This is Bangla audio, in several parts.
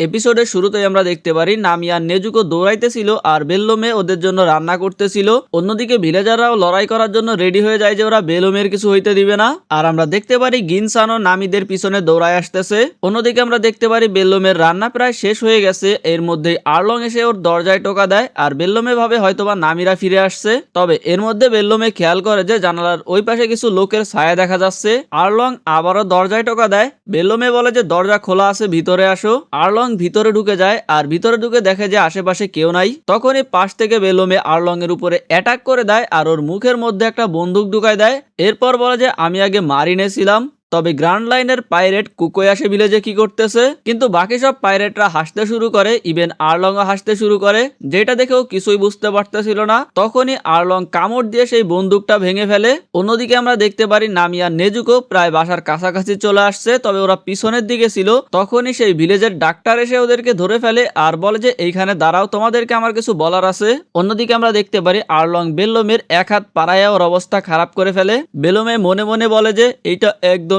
এপিসোডের শুরুতেই আমরা দেখতে পারি, নামিয়া নেজুকো দৌড়াইতেছিল আর বেল্লোমে ওদের জন্য রান্না করতেছিল। অন্যদিকে ভিলেজাররাও লড়াই করার জন্য রেডি হয়ে যায় যে ওরা বেলোমের কিছু হইতে দিবে না। আর আমরা দেখতে পারি গিনসানও নামিদের পিছনে দৌড়ায় আসতেছে। অন্যদিকে আমরা দেখতে পারি, বেল্লোমের রান্না প্রায় শেষ হয়ে গেছে। এর মধ্যে আরলং এসে ওর দরজায় টোকা দেয় আর বেল্লোমে ভাবে হয়তোবা নামিরা ফিরে আসছে। তবে এর মধ্যে বেল্লোমে খেয়াল করে যে জানালার ওই পাশে কিছু লোকের ছায়া দেখা যাচ্ছে। আরলং আবারও দরজায় টোকা দেয়। বেল্লোমে বলে যে, দরজা খোলা আছে, ভিতরে আসো। আরলং ভিতরে ঢুকে যায় আর ভিতরে ঢুকে দেখে যে আশেপাশে কেউ নাই, তখনই পাশ থেকে বেলোমে আরলং এর উপরে অ্যাটাক করে দেয় আর ওর মুখের মধ্যে একটা বন্দুক ঢুকায় দেয়। এরপর বলে যে, আমি আগে মারিনে ছিলাম। তবে গ্রান্ড লাইনের পাইরেট কুকোয় আসে ভিলেজে কি করতেছে? কিন্তু বাকি সব পাইরেটরা হাসতে শুরু করে ইভেন আরলংও হাসতে শুরু করে, যেটা দেখেও কিছুই বুঝতে পারতেছিল না। তখনই আরলং কামড় দিয়ে সেই বন্দুকটা ভেঙে ফেলে। অন্যদিকে আমরা দেখতে পারি নামিয়া নেজুকো প্রায় বাসার কাছাকাছি চলে আসছে, তবে ওরা পিছনের দিকে ছিল। তখনই সেই ভিলেজের ডাক্তার এসে ওদেরকে ধরে ফেলে আর বলে যে, এইখানে দাঁড়াও, তোমাদেরকে আমার কিছু বলার আছে। অন্যদিকে আমরা দেখতে পারি আরলং বেল্লোমের এক হাত পাড়ায় ওর অবস্থা খারাপ করে ফেলে। বেলমে মনে মনে বলে যে, এইটা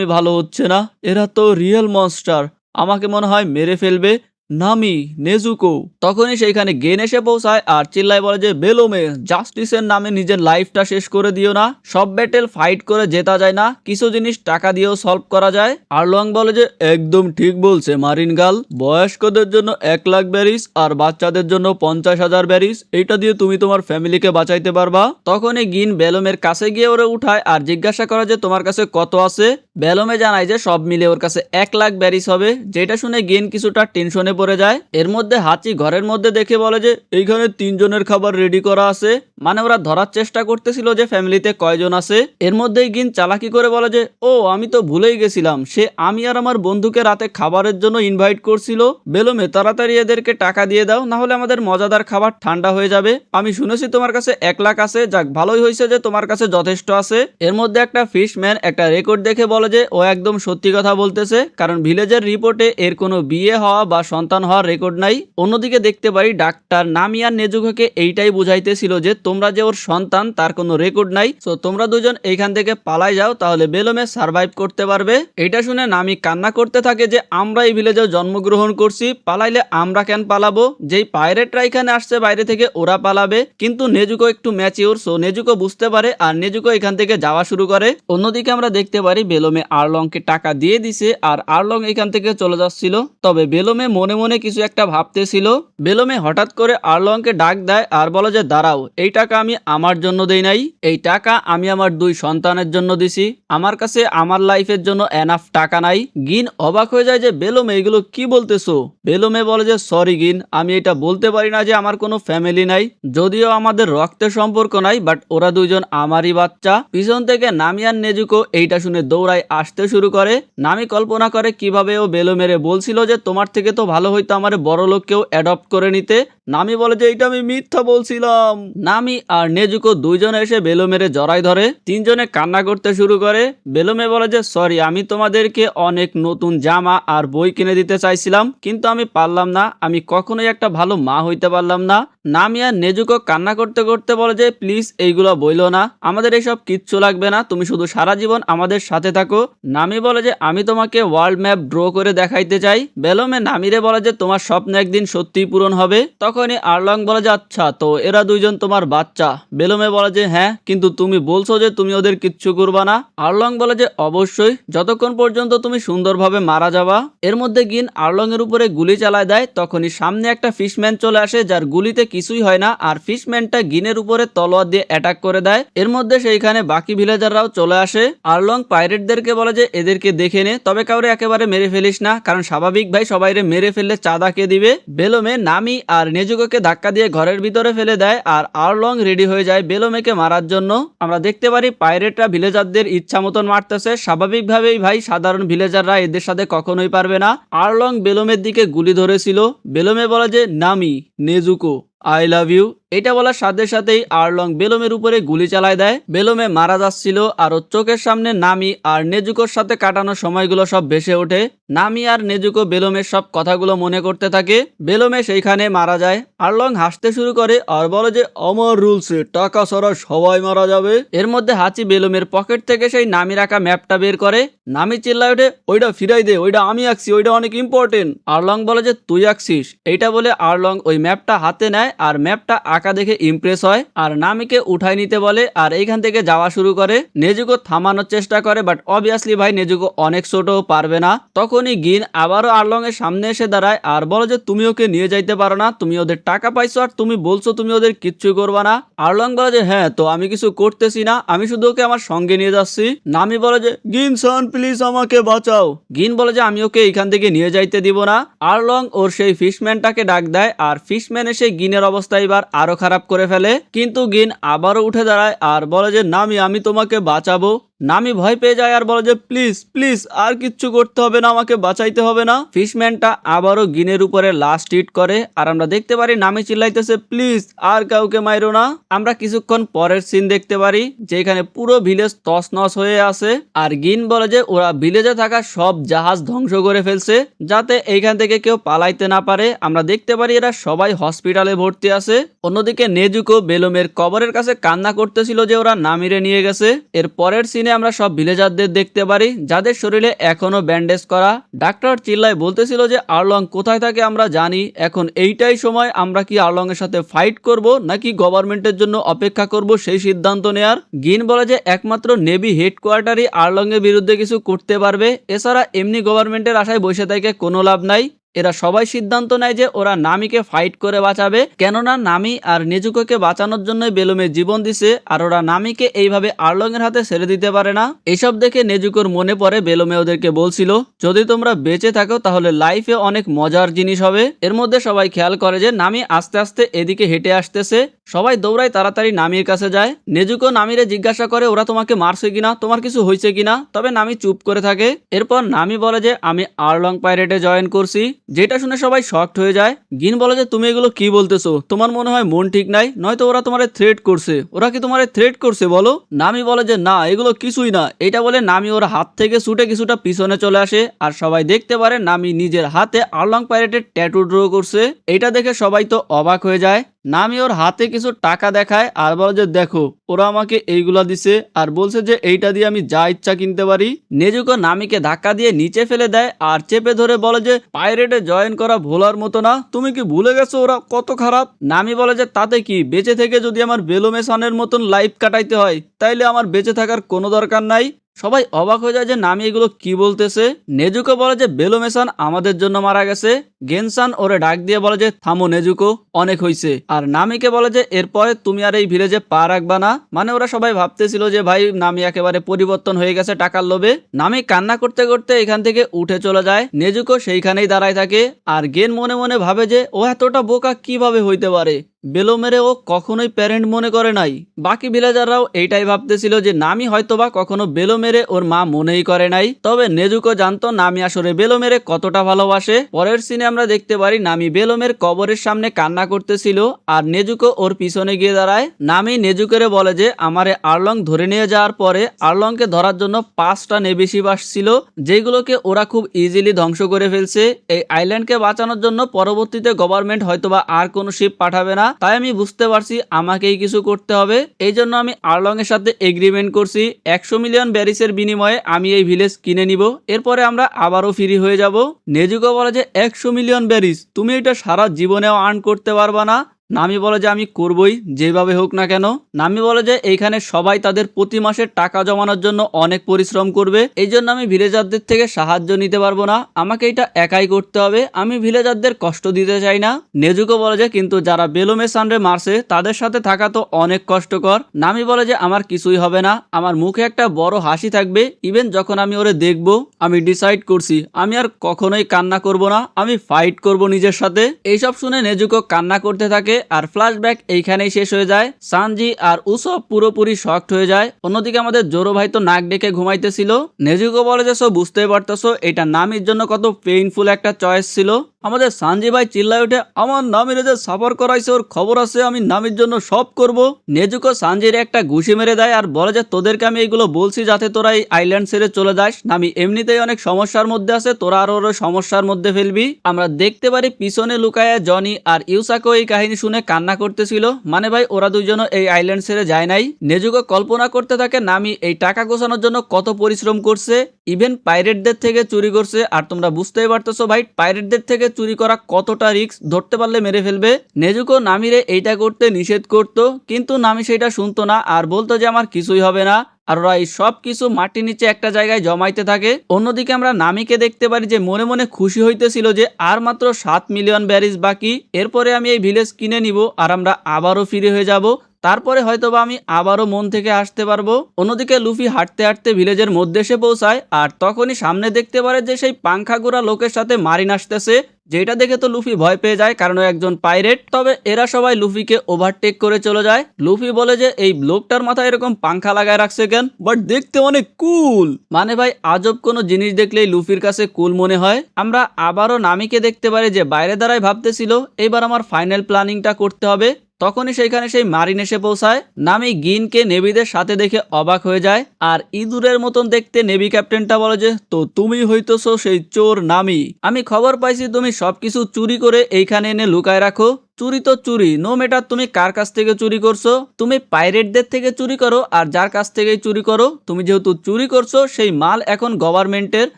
একদমই ভালো হচ্ছে না? এরা তো রিয়েল মনস্টার আমাকে মনে হয় মেরে ফেলবে। নামি, নেজুকো। তখনই সেইখানে গেন এসে পৌঁছায় আর চিল্লায় বলে যে বেলোমে জাস্টিসের নামে নিজের লাইফটা শেষ করে দিও না। সব ব্যাটেল ফাইট করে জেতা যায় না। কিছু জিনিস টাকা দিয়েও সলভ করা যায়। আর লং বলে যে, একদম ঠিক বলছে মারিন গাল। বয়স্কদের জন্য এক লাখ ব্যারিস আর বাচ্চাদের জন্য পঞ্চাশ হাজার ব্যারিস এইটা দিয়ে তুমি তোমার ফ্যামিলিকে বাঁচাইতে পারবা? তখনই গিন বেলমের কাছে গিয়ে ওরে উঠায় আর জিজ্ঞাসা করে যে, তোমার কাছে কত আছে? বেলমে জানায় যে, সব মিলে ওর কাছে এক লাখ ব্যারিস হবে। যেটা শুনে গিন কিছুটা টেনশনে পড়ে যায়। এর মধ্যে হাঁচি ঘরের মধ্যে দেখে বলে যে, এইখানে তিনজনের খাবার রেডি করা আছে। মানে ওরা ধরার চেষ্টা করতেছিল যে ফ্যামিলিতে কয়জন আছে। এর মধ্যেই গিন চালাকি করে বলে যে, ও, আমি তো ভুলেই গেছিলাম। সে আমি আর আমার বন্ধুকে রাতে খাবারের জন্য ইনভাইট করছিল। বেলমে তাড়াতাড়ি এদেরকে টাকা দিয়ে দাও, না হলে আমাদের মজাদার খাবার ঠান্ডা হয়ে যাবে। আমি শুনেছি তোমার কাছে এক লাখ আছে। যাক, ভালোই হয়েছে যে তোমার কাছে যথেষ্ট আছে। এর মধ্যে একটা ফিশম্যান একটা রেকর্ড দেখে বলে যে, ও একদম সত্যি কথা বলতেছে। কারণ ভিলেজের রিপোর্টে এর কোনো বিয়ে হওয়া বা সন্তান হওয়ার রেকর্ড নাই। অন্যদিকে দেখতে পারি ডাক্তার নামিয়ার নেজুকোকে এইটাই বুঝাইতেছিল যে তোমরা যে ওর সন্তান, তার কোনো রেকর্ড নাই। তো তোমরা দুজন এইখান থেকে পালাই যাও, তাহলে বেলমে সার্ভাইভ করতে পারবে। এটা শুনে নামি কান্না করতে থাকে যে আমরা এই ভিলেজেও জন্মগ্রহণ করছি, পালাইলে আমরা কেন পালাবো? যেই পাইরেটরা এখানে আসছে, বাইরে থেকে ওরা পালাবে। কিন্তু নেজুকো একটু ম্যাচিওর সো নেজুকো বুঝতে পারে আর নেজুকো এখান থেকে যাওয়া শুরু করে। অন্যদিকে আমরা দেখতে পারি বেলমে আরলংকে টাকা দিয়ে দিছে আর আরলং এখান থেকে চলে যাচ্ছিল। তবে বেলমে মনে মনে মনে কিছু একটা ভাবতেছিল। বেলমে হঠাৎ করে আরলংকে ডাক দেয় আর বলে যে, দাঁড়াও, এই টাকা আমি আমার জন্য দেই নাই। এই টাকা আমি আমার দুই সন্তানের জন্য দিছি। আমার কাছে আমার লাইফের জন্য এনাফ টাকা নাই। গিন অবাক হয়ে যায় যে, বেলমে, এগুলো কি বলতেছো? বেলমে বলে যে, সরি গিন, আমি এটা বলতে পারি না যে, আমার কোনো ফ্যামিলি নাই। যদিও আমাদের রক্তের সম্পর্ক নাই বাট ওরা দুইজন আমারই বাচ্চা। পিছন থেকে নামিয়ান নেজুকো এইটা শুনে দৌড়ায় আসতে শুরু করে। নামি কল্পনা করে কীভাবে ও বেলো মেরে বলছিল যে, তোমার থেকে তো ভালো হইতো আমার বড় লোককেও অ্যাডপ্ট করে নিতে। নামি বলে যে, এইটা আমি মিথ্যা বলছিলাম। নামি আর নেজুকো দুইজনে এসে বেলো জড়াই ধরে। তিনজনে কান্না করতে শুরু করে। বেলমে বলে যে, সরি, আমি তোমাদেরকে অনেক নতুন জামা আর বই কিনে দিতে চাইছিলাম, কিন্তু আমি পারলাম না। আমি কখনোই একটা ভালো মা হইতে পারলাম না। নামি আর নেজুকো কান্না করতে করতে বলে যে, প্লিজ এইগুলো বইলো না। আমাদের এইসব কিচ্ছু লাগবে না। তুমি শুধু সারা জীবন আমাদের সাথে থাকো। নামি বলে যে, আমি তোমাকে ওয়ার্ল্ড ম্যাপ ড্র করে দেখাইতে চাই। বেলমে নামিরে বলে যে তোমার স্বপ্ন একদিন সত্যিই পূরণ হবে? তখনই আরলং বলে যে আচ্ছা তো এরা দুইজন তোমার বাচ্চা? বেলমে বলে যে হ্যাঁ কিন্তু তুমি বলছো যে তুমি ওদের কিচ্ছু করবা না? আরলং বলে যে, অবশ্যই, যতক্ষণ পর্যন্ত তুমি সুন্দরভাবে মারা যাবা। এর মধ্যে গিন আরলং এর উপরে গুলি চালায় দেয়, তখনই সামনে একটা ফিশম্যান চলে আসে, যার গুলিতে কিছুই হয় না, আর ফিশম্যানটা গিনের উপরে তলোয়ার দিয়ে অ্যাটাক করে দেয়। এর মধ্যে সেইখানে বাকি ভিলেজাররাও চলে আসে। আরলং পাইরেটদেরকে বলে যে, এদেরকে দেখে নে, তবে কাউরে একেবারে মেরে ফেলিস না, কারণ স্বাভাবিক ভাই সবাইরে মেরে ফেললে চাঁদা কে দিবে? বেলোমে নামি আর নেজুকোকে ধাক্কা দিয়ে ঘরের ভিতরে ফেলে দেয় আর আরলং রেডি হয়ে যায় বেলমেকে মারার জন্য। আমরা দেখতে পারি পাইরেটরা ভিলেজারদের ইচ্ছা মতন মারতেছে। স্বাভাবিকভাবেই ভাই, সাধারণ ভিলেজাররা এদের সাথে কখনোই পারবে না। আরলং বেলোমের দিকে গুলি ধরেছিল। বেলোমে বলে যে, নামি, নেজুকো। I love you. এটা বলার সাথে সাথেই আরলং বেলমের উপরে গুলি চালায় দেয়। বেলমে মারা যাচ্ছিল আর চোখের সামনে নামি আর নেজুকোর সাথে কাটানোর সময়গুলো সব ভেসে ওঠে। নামি আর নেজুকো বেলমের সব কথাগুলো মনে করতে থাকে। বেলমে সেইখানে মারা যায়। আরলং হাসতে শুরু করে আর বলে যে, আমার রুলসে টাকা ছাড়া সবাই মারা যাবে। এর মধ্যে হাঁচি বেলমের পকেট থেকে সেই নামি রাখা ম্যাপটা বের করে। নামি চিল্লায় ওঠে ওইটা ফিরাই দে ওইটা আমি আঁকছি ওইটা অনেক ইম্পর্টেন্ট আরলং বলে যে, তুই আঁকছিস? এইটা বলে আরলং ওই ম্যাপটা হাতে নেয় আর ম্যাপটা আঁকা দেখে ইমপ্রেস হয়। আর নামিকে উঠাই নিতে বলে, আর এইখান থেকে যাওয়া শুরু করে। নেজুকো থামানোর চেষ্টা করে বাট অবভিয়াসলি ভাই নেজুকো অনেক ছোট পারবে না। তখনই গিন আবারও আরলং এর সামনে এসে দাঁড়ায় আর বলে যে, তুমি ওকে নিয়ে যাইতে পারো না, তুমি ওদের টাকা পাইছো আর তুমি বলছো তুমি ওদের কিচ্ছু করবা না। আরলং বলে যে হ্যাঁ তো আমি কিছু করতেছি না, আমি শুধু ওকে আমার সঙ্গে নিয়ে যাচ্ছি। নামি বলে যে, গিন সান প্লিজ আমাকে বাঁচাও। গিন বলে যে আমি ওকে এখান থেকে নিয়ে যাইতে দিব না। আরলং ওর সেই ফিশম্যানটাকে ডাক দেয় আর ফিশম্যান এসে গিনের অবস্থা এবার আরও খারাপ করে ফেলে। কিন্তু গিন আবারও উঠে দাঁড়ায় আর বলে যে, নামি, আমি তোমাকে বাঁচাবো। নামি ভয় পেয়ে যায় আর বলে যে, প্লিজ প্লিজ, আর কিচ্ছু করতে হবে না, আমাকে বাঁচাইতে হবে না। ফিশম্যানটা আবারও গিনের উপরে লাস্ট হিট করে, আর আমরা দেখতে পারি নামি চিল্লাইতেছে, প্লিজ, আর কাউকে মাইরো না। আমরা কিছুক্ষণ পরের সিন দেখতে পারি, যেখানে পুরো ভিলেজ তছনছ হয়ে আছে, আর গিন বলে যে, ওরা ভিলেজে থাকা সব জাহাজ ধ্বংস করে ফেলছে, যাতে এইখান থেকে কেউ পালাইতে না পারে। আমরা দেখতে পারি এরা সবাই হসপিটালে ভর্তি আছে। অন্যদিকে নেজুকো বেলমের কবরের কাছে কান্না করতেছিল যে, ওরা নামিরে নিয়ে গেছে। এর পরের সিনে আমরা সব ভিলেজারদের দেখতে পারি, যাদের শরীরে এখনও ব্যান্ডেজ করা। ডাক্তার চিল্লায় বলতেছিল যে, আরলং কোথায় থাকে আমরা জানি, এখন এইটাই সময় আমরা কি আরলং এর সাথে ফাইট করব, নাকি গভর্নমেন্টের জন্য অপেক্ষা করব, সেই সিদ্ধান্ত নেয়ার? গিন বলে যে, একমাত্র নেভি হেডকোয়ার্টারই আরলং এর বিরুদ্ধে কিছু করতে পারবে। এছাড়া এমনি গভর্নমেন্টের আশায় বসে থেকে কোনো লাভ নাই। এরা সবাই সিদ্ধান্ত নেয় যে ওরা নামিকে ফাইট করে বাঁচাবে, কেননা নামি আর নেজুকোকে বাঁচানোর জন্য বেলুমে জীবন দিছে, আর ওরা নামিকে এইভাবে আর্লংয়ের হাতে ছেড়ে দিতে পারে না। এসব দেখে নেজুকোর মনে পড়ে বেলুমে ওদেরকে বলছিল, যদি তোমরা বেঁচে থাকো তাহলে লাইফে অনেক মজার জিনিস হবে। এর মধ্যে সবাই খেয়াল করে যে নামি আস্তে আস্তে এদিকে হেঁটে আসতেছে সবাই দৌড়ায় তাড়াতাড়ি নামির কাছে যায়। নেজুকো নামিরে জিজ্ঞাসা করে, ওরা তোমাকে মারছে কিনা? তোমার কিছু হয়েছে কিনা? তবে নামি চুপ করে থাকে। এরপর নামি বলে যে, আমি আর্লং পাইরেটে জয়েন করছি। যেটা শুনে সবাই শকড হয়ে যায়। গিন বলে যে, তুমি এগুলো কি বলতেছো? তোমার মনে হয় মন ঠিক নাই? নয়তো ওরা তোমার থ্রেট করছে। ওরা কি তোমার থ্রেট করছে, বলো? নামি বলে যে, না, এগুলো কিছুই না। এটা বলে নামি ওর হাত থেকে ছুটে কিছুটা পিছনে চলে আসে আর সবাই দেখতে পারে নামি নিজের হাতে আর্লং পাইরেটের ট্যাটু ড্র করছে। এটা দেখে সবাই তো অবাক হয়ে যায়। নামি ওর হাতে কিছু টাকা দেখায় আর বলে যে, দেখো, ওরা আমাকে এইগুলা দিছে আর বলছে যে, এইটা দিয়ে আমি যা ইচ্ছা কিনতে পারি। নেজুকো নামিকে ধাক্কা দিয়ে নিচে ফেলে দেয় আর চেপে ধরে বলে যে, পাইরেটে জয়েন করা ভোলার মতো না, তুমি কি ভুলে গেছো ওরা কত খারাপ? নামি বলে যে, তাতে কি, বেঁচে থেকে যদি আমার বেলোমেসানের মতন লাইফ কাটাইতে হয়, তাইলে আমার বেঁচে থাকার কোনো দরকার নাই। সবাই অবাক হয়ে যায় যে নামি এগুলো কি বলতেছে। নেজুকো বলে যে বেলোমেসান আমাদের জন্য মারা গেছে। গেনসান ওরে ডাক দিয়ে বলে যে, থামো নেজুকো, অনেক হইছে। আর নামিকে বলে যে, এরপরে তুমি আর এই ভিলেজে পা রাখবা না। মানে ওরা সবাই ভাবতেছিল যে, ভাই, নামি একেবারে পরিবর্তন হয়ে গেছে টাকার লোভে। নামি কান্না করতে করতে এখান থেকে উঠে চলে যায়। নেজুকো সেইখানেই দাঁড়ায় থাকে। আর গেন মনে মনে ভাবে যে, ও এতটা বোকা কীভাবে হইতে পারে? বেলো মেরে ও কখনোই প্যারেন্ট মনে করে নাই। বাকি ভিলেজাররাও এইটাই ভাবতেছিল যে নামি হয়তোবা কখনো বেলো মেরে ওর মা মনেই করে নাই। তবে নেজুকো জানতো নামি আসলে বেলো মেরে কতটা ভালোবাসে। পরের সিনে আমরা দেখতে পারি নামি বেলোমের কবরের সামনে কান্না করতেছিল আর নেজুকো ওর পিছনে গিয়ে দাঁড়ায়। নামি নেজুকেরে বলে যে, আমারে আর্লং ধরে নিয়ে যাওয়ার পরে আর্লংকে ধরার জন্য পাঁচটা নেবিশিপ আসছিল, যেগুলোকে ওরা খুব ইজিলি ধ্বংস করে ফেলছে। এই আইল্যান্ডকে বাঁচানোর জন্য পরবর্তীতে গভর্নমেন্ট হয়তোবা আর কোনো শিপ পাঠাবে না। তাই আমি বুঝতে পারছি আমাকেই কিছু করতে হবে। এই জন্য আমি আর্লং এর সাথে এগ্রিমেন্ট করছি। একশো মিলিয়ন ব্যারিসের বিনিময়ে আমি এই ভিলেজ কিনে নিব। এরপরে আমরা আবারও ফ্রি হয়ে যাব। নেজুকো বলে যে, একশো মিলিয়ন ব্যারিস, তুমি এটা সারা জীবনেও আর্ন করতে পারবা না। নামি বলে যে আমি করবই, যেভাবে হোক না কেন। নামি বলে যে এইখানে সবাই তাদের প্রতি মাসে টাকা জমানোর জন্য অনেক পরিশ্রম করবে। এই জন্য আমি ভিলেজারদের থেকে সাহায্য নিতে পারব না। আমাকে এটা একাই করতে হবে। আমি ভিলেজারদের কষ্ট দিতে চাই না। নেজুকো বলে যে, কিন্তু যারা বেলুমে সানরে মারছে, তাদের সাথে থাকা তো অনেক কষ্টকর। নামি বলে যে, আমার কিছুই হবে না। আমার মুখে একটা বড় হাসি থাকবে। ইভেন যখন আমি ওরে দেখব, আমি ডিসাইড করছি, আমি আর কখনোই কান্না করব না। আমি ফাইট করব নিজের সাথে। এইসব শুনে নেজুকো কান্না করতে থাকে। আর ফ্ল্যাশব্যাক এইখানেই শেষ হয়ে যায়। সানজি আর উসব পুরোপুরি শক্ট হয়ে যায়। অন্যদিকে আমাদের জোরো ভাই তো নাক ডেকে ঘুমাইতেছিল। নেজুকো বলে যে, সো বুঝতেই পারতেছো, এটা নামির জন্য কত পেইনফুল একটা চয়েস ছিল। আমাদের সানজি ভাই চিল্লায় উঠে, আমার নামিরে যে সাফার করাইছে, ওর খবর আছে, আমি নামির জন্য সব করব। নেজুকো সানজির একটা ঘুষি মেরে দেয় আর বলে যে, তোদেরকে আমি এইগুলো বলছি যাতে তোরা এই আইল্যান্ড ছেড়ে চলে যাস। নামি এমনিতেই অনেক সমস্যার মধ্যে আছে, তোরা আরও সমস্যার মধ্যে ফেলবি। আমরা দেখতে পারি পিছনে লুকায়া জনি আর ইউসাকো এই কাহিনী শুনে কান্না করতেছিল। মানে ভাই, ওরা দুইজনও এই আইল্যান্ড ছেড়ে যায় নাই। নেজুকো কল্পনা করতে থাকে, নামি এই টাকা গোছানোর জন্য কত পরিশ্রম করছে। ইভেন পাইরেটদের থেকে চুরি করছে। আর তোমরা বুঝতেই পারতেছো ভাই, পাইরেটদের থেকে চুরি করা কতটা রিস্ক ধরতে পারলে মেরে ফেলবে। নেজুকো নামিরে এইটা করতে নিষেধ করত, কিন্তু নামি সেটা শুনতো না আর বলতো যে আমার কিছুই হবে না। আর ওরা এই সব কিছু মাটির নিচে একটা জায়গায় জমাইতে থাকে। অন্যদিকে আমরা নামিকে দেখতে পারি যে মনে মনে খুশি হইতেছিল যে আর মাত্র সাত মিলিয়ন ব্যারিজ বাকি। এরপরে আমি এই ভিলেজ কিনে নিব আর আমরা আবারও ফিরে হয়ে যাব। তারপরে হয়তোবা আমি আবারও মন থেকে আসতে পারব। অন্যদিকে লুফি হাঁটতে হাঁটতে ভিলেজের মধ্যে এসে পৌঁছায়, আর তখনই সামনে দেখতে পারে যে সেই পাংখাগুড়া লোকের সাথে মারিন আসতেছে। যেটা দেখে তো লুফি ভয় পেয়ে যায়, কারণ একজন পাইরেট। তবে এরা সবাই লুফিকে ওভারটেক করে চলে যায়। লুফি বলে যে, এই লোকটার মাথায় এরকম পাংখা লাগায় রাখছে কেন? বাট দেখতে অনেক কুল মানে ভাই, আজব কোনো জিনিস দেখলেই লুফির কাছে কুল মনে হয়। আমরা আবারও নামিকে দেখতে পারি যে, বাইরে দাঁড়ায় ভাবতেছিল এবার আমার ফাইনাল প্ল্যানিংটা করতে হবে। তখনই সেইখানে সেই মারিন এসে পৌঁছায়। নামি গিনকে নেভিদের সাথে দেখে অবাক হয়ে যায়। আর ইঁদুরের মতন দেখতে নেভি ক্যাপ্টেনটা বলে যে, তো তুমি হইতেছো সেই চোর নামি। আমি খবর পাইছি তুমি সবকিছু চুরি করে এইখানে এনে লুকায় রাখো। চুরি তো চুরি, নো মেটার তুমি কার কাছ থেকে চুরি করছ। তুমি পাইরেটদের থেকে চুরি করো, আর যার কাছ থেকেই চুরি করো, তুমি যেহেতু চুরি করছ, সেই মাল এখন গভর্নমেন্টের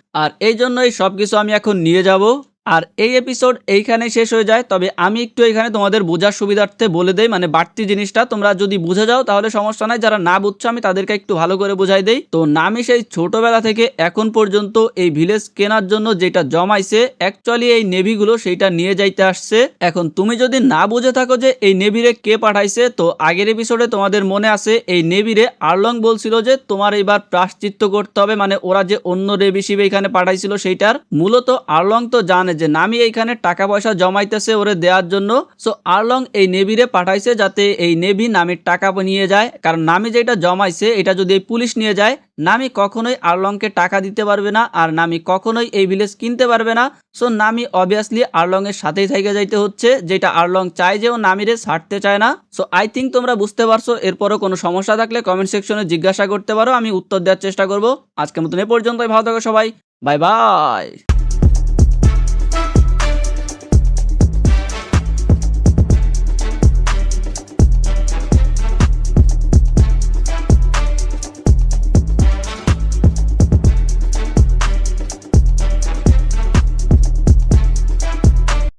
আর এই জন্যই সবকিছু আমি এখন নিয়ে যাব। আর এই এপিসোড এইখানে শেষ হয়ে যায়। তবে আমি একটু এখানে তোমাদের বোঝার সুবিধার্থে বলে দেই মানে বাড়তি জিনিসটা। তোমরা যদি বুঝে যাও, তাহলে সমস্যা নাই। যারা না বুঝছ, আমি তাদেরকে একটু ভালো করে বুঝাই দেই। তো নামি সেই ছোটবেলা থেকে এখন পর্যন্ত এই ভিলেজ কেনার জন্য যেটা জমাইছে অ্যাকচুয়ালি এই নেভিগুলো সেইটা নিয়ে যাইতে আসছে। এখন তুমি যদি না বুঝে থাকো যে এই নেভিরে কে পাঠাইছে, তো আগের এপিসোডে তোমাদের মনে আছে, এই নেভিরে আর্লং বলছিল যে তোমার এবার প্রাশ্চিত্য করতে হবে। মানে ওরা যে অন্য রেব হিসেবে এখানে পাঠাইছিল, সেইটার। মূলত আর্লং তো জানে যে নামি এইখানে টাকা পয়সা জমাইতেছে ওরে দেওয়ার জন্য। সো আরলং এই নেভিরে পাঠাইছে যাতে এই নেভি নামির টাকা নিয়ে যায়। কারণ নামি যেটা জমাইছে, এটা যদি এই পুলিশ নিয়ে যায়, নামি কখনোই আরলংকে টাকা দিতে পারবে না আর নামি কখনোই এই ভিলেজ কিনতে পারবে না। সো নামি অবভিয়াসলি আরলং এর সাথেই থেকে যাইতে হচ্ছে, যেটা আরলং চায় যে ও নামিরে ছাড়তে চায় না। সো আই থিঙ্ক তোমরা বুঝতে পারছ, এরপরও কোনো সমস্যা থাকলে কমেন্ট সেকশনে জিজ্ঞাসা করতে পারো, আমি উত্তর দেওয়ার চেষ্টা করব। আজকের মতন এ পর্যন্তই, ভালো থাকো সবাই বাই বাই